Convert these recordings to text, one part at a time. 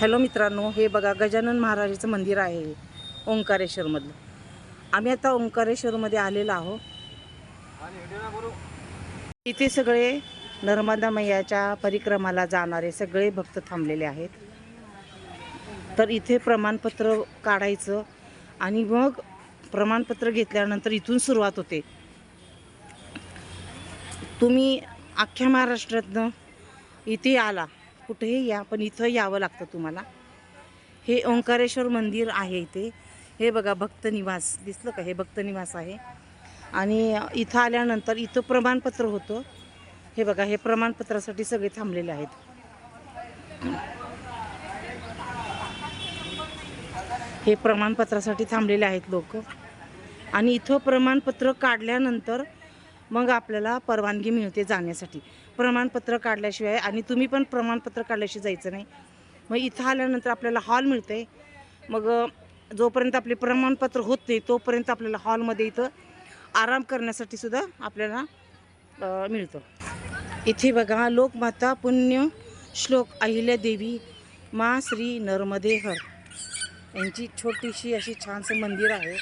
Hello मित्रांनो हे बघा गजानन महाराजाचं मंदिर आहे ओंकारेश्वरमधलं. आम्ही आता ओंकारेश्वरमध्ये आलेलो आहो इथे सगळे नर्मदा मैयाच्या परिक्रमाला जाणारे सगळे भक्त थांबलेले आहेत. तर इथे प्रमाणपत्र काढायचं आणि मग प्रमाणपत्र घेतल्यानंतर इथून सुरुवात होते. तुम्ही अख्ख्या महाराष्ट्रातनं इथे आला. कुठेही या पण इथं यावं लागतं तुम्हाला. हे ओंकारेश्वर मंदिर आहे इथे. हे बघा भक्त निवास. दिसलं का? हे भक्त निवास आहे. आणि इथं आल्यानंतर इथं प्रमाणपत्र होतं. हे बघा हे प्रमाणपत्रासाठी सगळे थांबलेले आहेत. हे प्रमाणपत्रासाठी थांबलेले आहेत लोक. आणि इथं प्रमाणपत्र काढल्यानंतर मग आपल्याला परवानगी मिळते जाण्यासाठी. प्रमाणपत्र काढल्याशिवाय आणि तुम्ही पण प्रमाणपत्र काढल्याशिवाय जायचं नाही. मग इथं आल्यानंतर आपल्याला हॉल मिळते मग जोपर्यंत आपले प्रमाणपत्र होत नाही तोपर्यंत आपल्याला हॉलमध्ये इथं आराम करण्यासाठी सुद्धा आपल्याला मिळतं. इथे बघा लोकमाता पुण्य श्लोक अहिल्यादेवी मा श्री नर्मदे हर यांची छोटीशी अशी छानसं मंदिर आहे.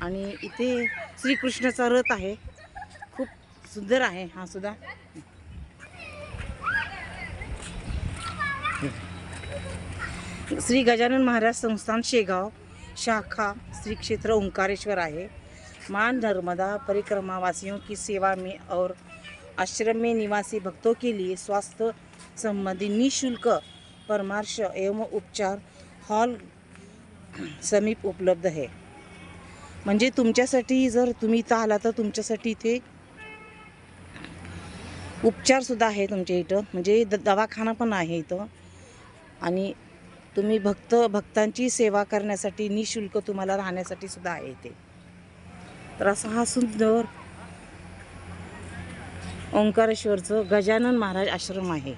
आणि इथे श्रीकृष्णाचा रथ आहे. सुंदर आहे हा सुद्धा. श्री गजानन महाराज संस्थान शेगाव शाखा श्री क्षेत्र ओंकारेश्वर है मान नर्मदा परिक्रमा वासियों की सेवा में और आश्रम में निवासी भक्तों के लिए स्वास्थ्य संबंधी निशुल्क परामर्श एवं उपचार हॉल समीप उपलब्ध है। म्हणजे तुमच्यासाठी जर तुम्ही इथं आला तर तुमच्यासाठी इथे उपचारसुद्धा आहे तुमच्या इथं. म्हणजे द दवाखाना पण आहे इथं. आणि तुम्ही भक्त भक्तांची सेवा करण्यासाठी निशुल्क तुम्हाला राहण्यासाठी सुद्धा आहे इथे तर असा हा सुंदर ओंकारेश्वरचं गजानन महाराज आश्रम आहे.